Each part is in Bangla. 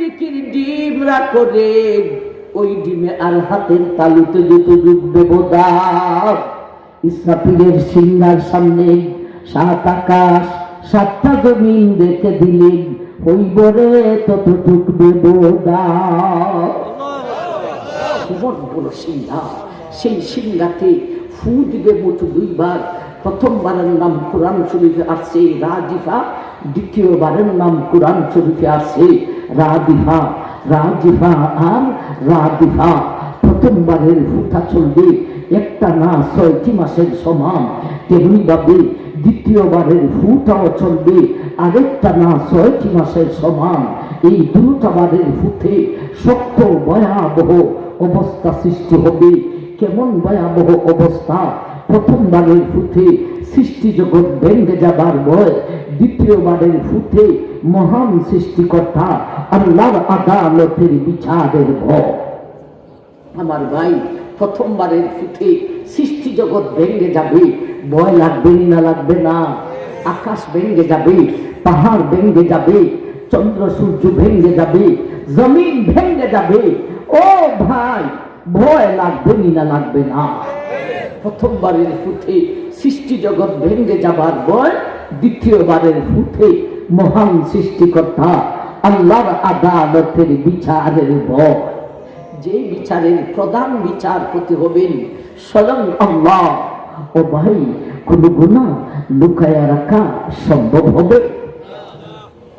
টিকির ডিম করে ওই ডিমে আর হাতের তালুতে যেতে ডুববে বোদাম ইসরাফিলের সিংহার সামনে সাত আকাশ, সাতটা জমিন দেখে দিলেন হইবরে তত টুকবে বোদাম বড় সিংহা, সেই সিংহাতে ফু দিবে মুঠো দুইবার প্রথমবারের নাম কোরআন শরীফে আসছে রাজিফা দ্বিতীয়বারের নাম কোরআন শরীফে আসছে রাদিফা রাজিফা আর রাদিফা প্রথমবারের ফুটা চলবে, একটা না ছয়টি মাসের সমান। তেমনি ভাবে দ্বিতীয়বারের ফুটাও চলবে, আরেকটা না ছয়টি মাসের সমান। এই দ্রুতবারের ফুটে শক্ত ভয়াবহ অবস্থা সৃষ্টি হবে। কেমন ভয়াবহ অবস্থা? প্রথমবারের ফুটে সৃষ্টি জগৎ ভেঙ্গে যাবার ভয় দ্বিতীয়বারের ফুটে মহান সৃষ্টিকর্তা আল্লাহর আদালতের বিচারের ভয়। আমার ভাই প্রথমবারের ফুটে সৃষ্টি জগৎ ভেঙ্গে যাবে, ভয় লাগবে না লাগবে না, আকাশ ভেঙ্গে যাবে, পাহাড় ভেঙ্গে যাবে, চন্দ্র সূর্য ভেঙ্গে যাবে, জমিন ভেঙ্গে যাবে, ও ভাই, ভয় লাগবে না লাগবে না। প্রথমবারের ফুটে সৃষ্টি জগৎ ভেঙ্গে যাবার ভয় দ্বিতীয়বারের ফুটে মহান সৃষ্টিকর্তা, আল্লাহর আদালতের বিচারের ভয় যে বিচারের প্রধান বিচারপতি হবেন স্বয়ং আল্লাহ। ও ভাই, কোন গুণা লুকায়া রাখা সম্ভব হবে?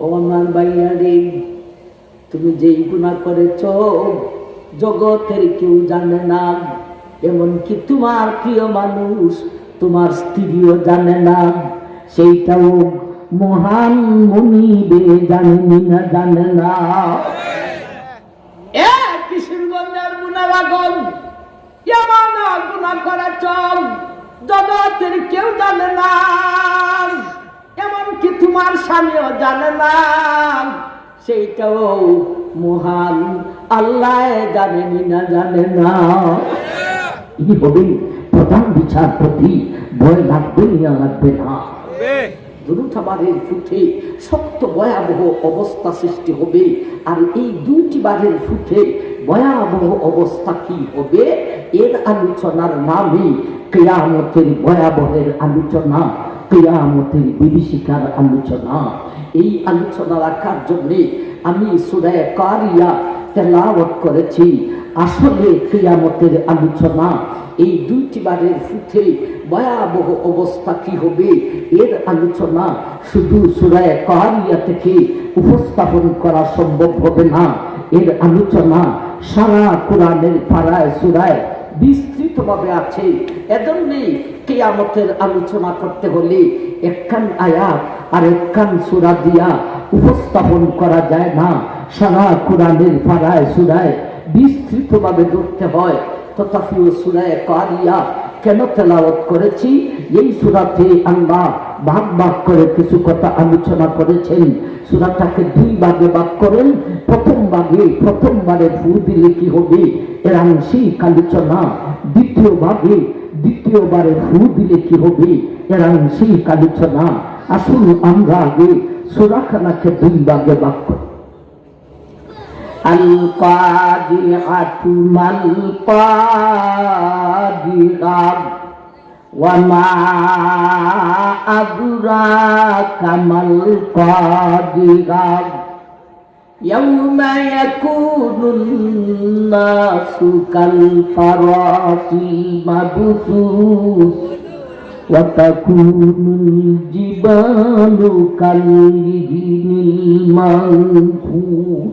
ও আমার ভাইয়া রে তুমি যেই গুণা করেছ, জগতের কেউ জানে না। এমনকি তোমার প্রিয় মানুষ, তোমার স্ত্রীও জানে না। সেইটাও মহান মনিবে জানে না জানে না। এ কেউ জানে না। তোমার স্বামীও জানে না। সেইটাও মহান, আল্লাহ জানেনি না, জানে না। ইনি হবেন প্রধান বিচারপতি ভয় লাগবে না লাগবে না। দুটাবারের ফুটে শক্ত ভয়াবহ অবস্থা সৃষ্টি হবে। আর এই দুইটি বারের ফুটে ভয়াবহ অবস্থা কি হবে? এর আলোচনার নামই কেয়ামতের ভয়াবহের আলোচনা কেয়ামতের বিভীষিকার আলোচনা। এই আলোচনা রাখার জন্যে আমি সুরায় কারিয়া তেলাওয়াত করেছি। আসলে কেয়ামতের আলোচনা, এই দুইটি বারের ফুটে ভয়াবহ অবস্থা কি হবে? এর আলোচনা শুধু সুরায় কারিয়া থেকে উপস্থাপন করা সম্ভব হবে না। এর আলোচনা সারা কোরআনের পাড়ায়, সুরায় বিস্তৃতভাবে আছে। এজন্যই কেয়ামতের আলোচনা করতে হলে একখান আয়াত আর একখান সুরা দিয়া উপস্থাপন করা যায় না। সারা কোরআনের পাড়ায়, সুরায় বিস্তৃতভাবে ধরতে হয়। সুরায় কারিয়া কেন করেছি? এই সুরাতে ভাগ ভাগ করে কিছু কথা আলোচনা করেছেন। সুরাটাকে দুই ভাগে ভাগ করেন। প্রথম ভাগে প্রথমবারে ফু দিলে কি হবে? এর আংশিক আলোচনা। দ্বিতীয় ভাগে দ্বিতীয়বারে ফু দিলে কি হবে? এর আংশিক আলোচনা। আসুন আমরা আগে সুরাখানাকে দুই ভাগে ভাগ করি। القادعة ما القادعة وما أدراك ما القادعة يوم يكون الناس كالفراش المبثوث وتكون الجبال كالعهن المنفوش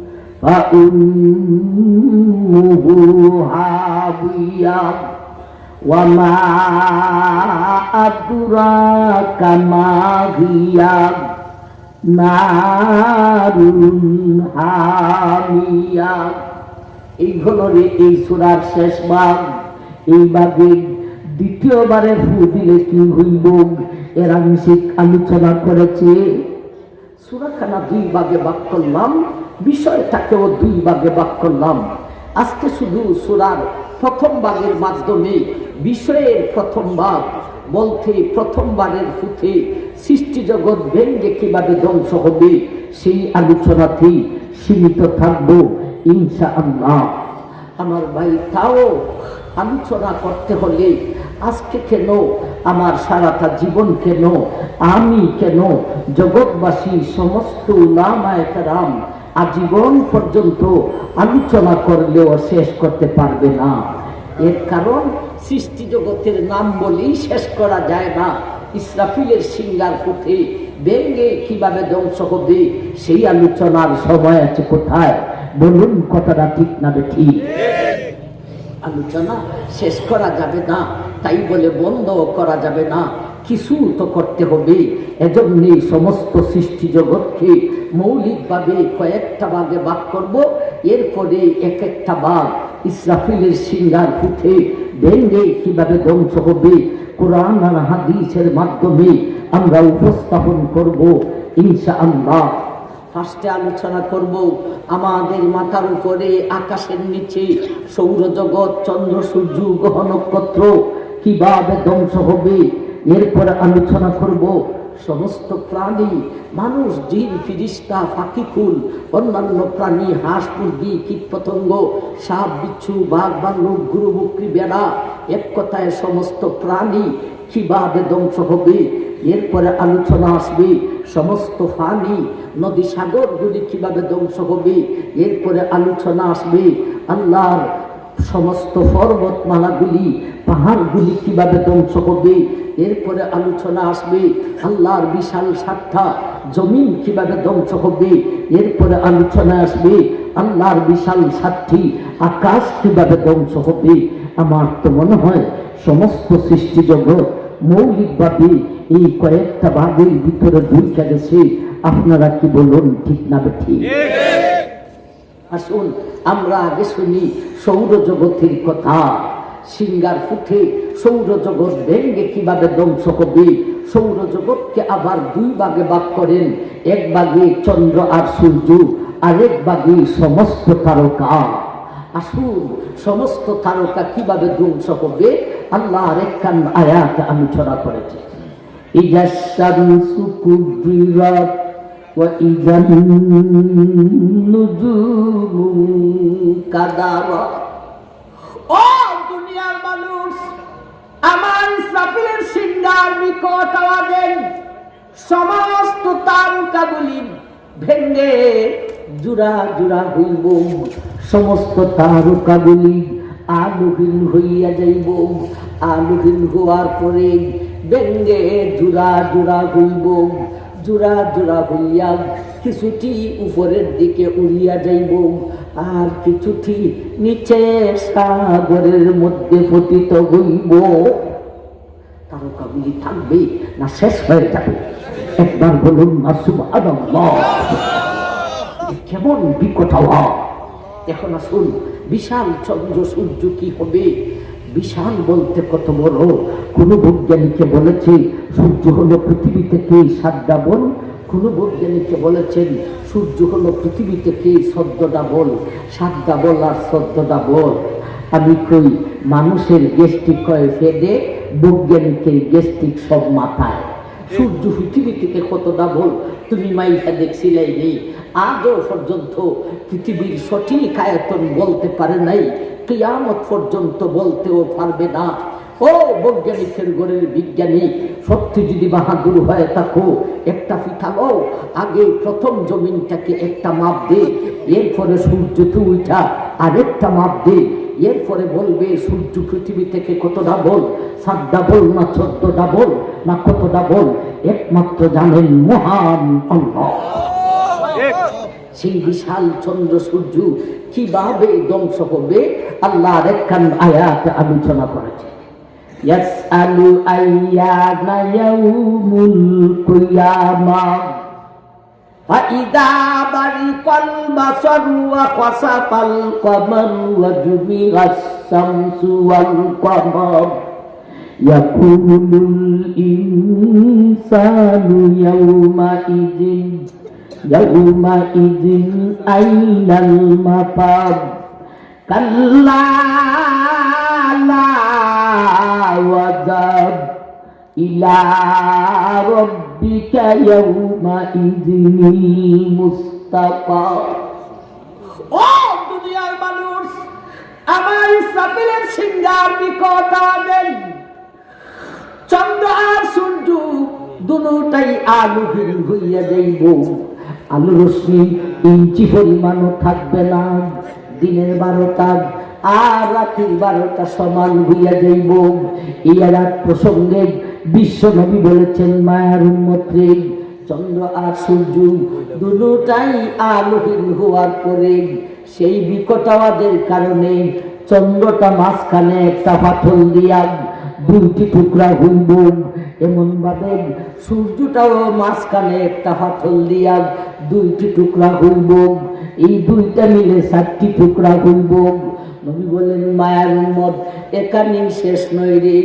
فأمه هاوية وما أدراك ما هي نار حامية এই হলো রে এই সুরার শেষ ভাগ এই ভাগে দ্বিতীয়বারে ফু দিলে কি হইব এর আংশিক আলোচনা করেছে সুরাখানা দুই ভাগে ভাগ করলাম বিষয়টাকেও দুই ভাগে ভাগ করলাম। আজকে শুধু সুরার প্রথম ভাগের মাধ্যমে বিষয়ের প্রথম ভাগ, বলতে প্রথমবারের ফুটে সৃষ্টি জগৎ ভেঙ্গে কীভাবে ধ্বংস হবে, সেই আলোচনাতেই সীমিত থাকব ইনশা আল্লাহ আমার ভাই, তাও আলোচনা করতে হলে আজকে কেন, আমার সারাটা জীবন কেন, আমি কেন, জগৎবাসী সমস্ত উলামায়াম আজীবন পর্যন্ত আলোচনা করলেও শেষ করতে পারবে না। এর কারণ, সৃষ্টি জগতের নাম বলেই শেষ করা যায় না। ইসরাফিলের সিঙ্গার ফুটে ব্যঙ্গে কীভাবে ধ্বংস হবে, সেই আলোচনার সময় আছে কোথায়? বলুন, কথাটা ঠিক না ঠিক? আলোচনা শেষ করা যাবে না, তাই বলে বন্ধ করা যাবে না। কিছু তো করতে হবে। এজন্যই সমস্ত সৃষ্টি জগৎকে মৌলিকভাবে কয়েকটা ভাগে ভাগ করব। এরপরে এক একটা ভাগ ইসরাফিলের সিঙ্গার ফুটে ভেঙ্গে কীভাবে ধ্বংস হবে, কোরআন আর হাদিসের মাধ্যমে আমরা উপস্থাপন করব ইনশা আল্লাহ ফার্স্টে আলোচনা করব, আমাদের মাথার উপরে, আকাশের নিচে, সৌরজগৎ, চন্দ্র, সূর্য, গ্রহ, নক্ষত্র কীভাবে ধ্বংস হবে এরপরে আলোচনা করব সমস্ত প্রাণী, মানুষ, জিন, ফিরিস্তা, ফাঁকি ফুল, অন্যান্য প্রাণী, হাঁস, মুরগি কীট পতঙ্গ সাপ, বিচ্ছু, বাঘ বাল্লুক গুরু, বকরি, বেড়া, এক কথায় সমস্ত প্রাণী কীভাবে ধ্বংস হবে? এরপরে আলোচনা আসবে সমস্ত ফানি নদী সাগরগুলি কীভাবে ধ্বংস হবে? এরপরে আলোচনা আসবে আল্লাহর সমস্ত পর্বতমালাগুলি পাহাড়গুলি কীভাবে ধ্বংস হবে এরপরে আলোচনা আসবে, আল্লাহর বিশাল সাতটা জমিন কীভাবে ধ্বংস হবে এরপরে আলোচনা আসবে, আল্লাহর বিশাল সাতটি আকাশ কীভাবে ধ্বংস হবে আমার তো মনে হয় সমস্ত সৃষ্টি জগৎ মৌলিকভাবে এই কয়েকটা ভাগের ভিতরে ঢুকে গেছে। আপনারা কি বলুন, ঠিক না ঠিক। আসুন, আমরা আগে শুনি সৌরজগতের কথা। সিঙ্গার ফুটে সৌরজগৎ ভেঙ্গে কীভাবে ধ্বংস হবে সৌরজগৎকে আবার দুই ভাগে ভাগ করেন, এক ভাগে চন্দ্র আর সূর্য আরেক ভাগে সমস্ত তারকা। আসুন, সমস্ত তারকা কীভাবে ধ্বংস হবে আল্লাহ আরেকখান আয়াত আলোচনা করেছে। ইজা শামসু কুবরিরাত وإذا النجوم كدرت ও দুনিয়ার মানুষ আমার ইসরাফিলের সিংহার নিকট আওয়াজেন সমস্ত তারকাগুলি ভেঙ্গে জুড়া জুড়া হইব সমস্ত তারকাগুলি আলোহীন হইয়া যাইব আলোহীন হওয়ার পরে ব্যঙ্গে জুড়া জুড়া হইব জোড়া জোড়া হইয়া কিছুটি উপরের দিকে উড়িয়া যাইব। আর কিছুটি নিচে সাগরের মধ্যে পতিত হইব। তারকাগুলি থাকবে না, শেষ হয়ে যাবে। একবার বলুন না, সুবহানাল্লাহ। কেমন বিকট আওয়াজ এখন আসুন বিশাল চন্দ্র সূর্য কি হবে? বিশাল বলতে কত বড়? কোন বৈজ্ঞানিকে বলেছে সূর্য হলো পৃথিবী থেকে সাত ডাবল কোন বৈজ্ঞানিকে বলেছেন, সূর্য হলো পৃথিবী থেকে চোদ্দ ডাবল সাত ডাবল আর চোদ্দ ডাবল আমি কই, মানুষের গেস্টিক কয় ফেদে, বৈজ্ঞানিকের গেস্টিক সব মাথায়। সূর্য পৃথিবী থেকে কত ডাবল তুমি মাইফা দেখছিলাই নেই আজও পর্যন্ত পৃথিবীর সঠিক আয়তন বলতে পারে নাই, কিয়ামত পর্যন্ত বলতেও পারবে না। ও বৈজ্ঞানিকের গড়ের বিজ্ঞানী, সত্যি যদি বাহাদুর হয়ে থাকো, একটা ফিথালো আগে প্রথম জমিনটাকে একটা মাপ দে, এরপরে সূর্য তো উঠা আরেকটা মাপ দে, এরপরে বলবে সূর্য পৃথিবী থেকে কত ডাবল, সাত ডাবল না চোদ্দ ডাবল না কত বল একমাত্র জানেন মহান আল্লাহ। সেই বিশাল চন্দ্র সূর্য কিভাবে ধ্বংস হবে আল্লাহ একখান আয়াত আলোচনা করেছে ইয়াসআলু আইয়ানা ইয়াউমুল কিয়ামা فإذا برق البصر وخسف القمر وجمع الشمس والقمر يقول الإنسان يومئذ يومئذ أين المفر كلا لا وذر إلى ربك يومئذ المستقر ও দুনিয়ার মানুষ আমার ইসরাফিলের সিঙ্গার বিকটা দেন চন্দ্র আর সূর্য দুটাই আলোহীন হইয়া যাইব আলো রশ্মি ইঞ্চি পরিমাণও থাকবে না। দিনের বারোটা আর রাতের বারোটা সমান হইয়া যাইব। রাত প্রসঙ্গে বিশ্ব নবী বলেছেন, মায়ার উন্মত্রে চন্দ্র আর সূর্য দুটাই আলোহীন হওয়ার পরে সেই বিকট কারণে চন্দ্রটা মাঝখানে একটা পাথর দিয়া দুইটি টুকরা হইব এমন ভাবে সূর্যটাও মাঝখানে একটা পাথর দিয়া দুইটি টুকরা হইব এই দুইটা মিলে চারটি টুকরা হইব নবী বলেন মায়ার মত এখানেই শেষ নয় রে।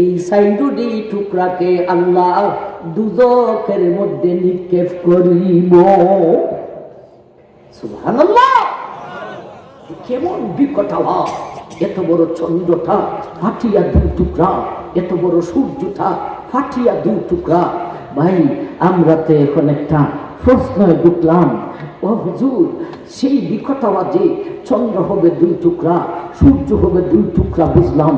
এই সাইডুডি টুকরাকে আল্লাহ দুজকের মধ্যে নিক্ষেপ করিব। সুবহানাল্লাহ! কেমন বিকট আওয়াজ! এত বড় চন্দ্রটা ফাটিয়া দু টুকরা, এত বড় সূর্যটা ফাটিয়া দু টুকরা। ভাই, আমরা তো এখন একটা প্রশ্ন ঢুকলাম ও হুজুর, সেই বিকট আওয়াজে চন্দ্র হবে দুই টুকরা, সূর্য হবে দুই টুকরা বুঝলাম।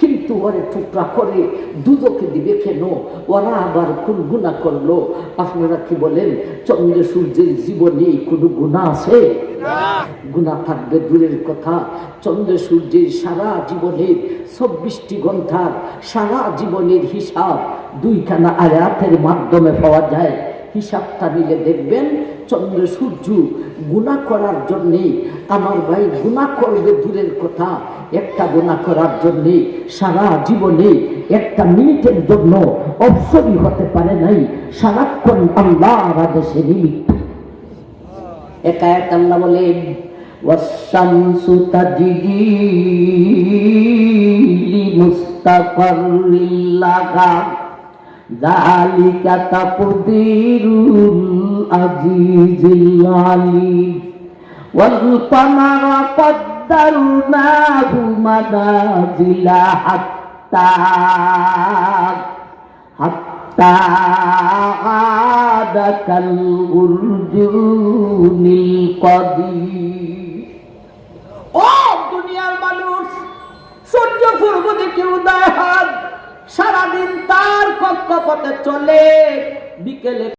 কিন্তু ওরে টুকরা করে দুজকে দিবে কেন? ওরা আবার কোন গুণা করল। আপনারা কি বলেন, চন্দ্র সূর্যের জীবনে কোনো গুণা আছে? গুণা থাকবে দূরের কথা। চন্দ্র সূর্যের সারা জীবনের চব্বিশটি ঘণ্টার সারা জীবনের হিসাব দুইখানা আয়াতের মাধ্যমে পাওয়া যায়। হিসাবটা নিলে দেখবেন, চন্দ্র সূর্য গুণা করার জন্যে, আমার ভাই গুণা করবে দূরের কথা। একটা গুণা করার জন্যে সারা জীবনে একটা মিনিটের জন্য অবসরই হতে পারে নাই। সারাক্ষণ আল্লাহ আদেশে নিমিত্ত একায়ত আল্লাহ বলেন والشمس تجري لمستقر لها ذلك تقدير العزيز العليم والقمر قدرناه منازل حتى حتى عاد كالأرجون القديم ও দুনিয়ার মানুষ সূর্য পূর্ব দিকে উদয় হয় সারাদিন তার কক্ষপথে চলে বিকেলে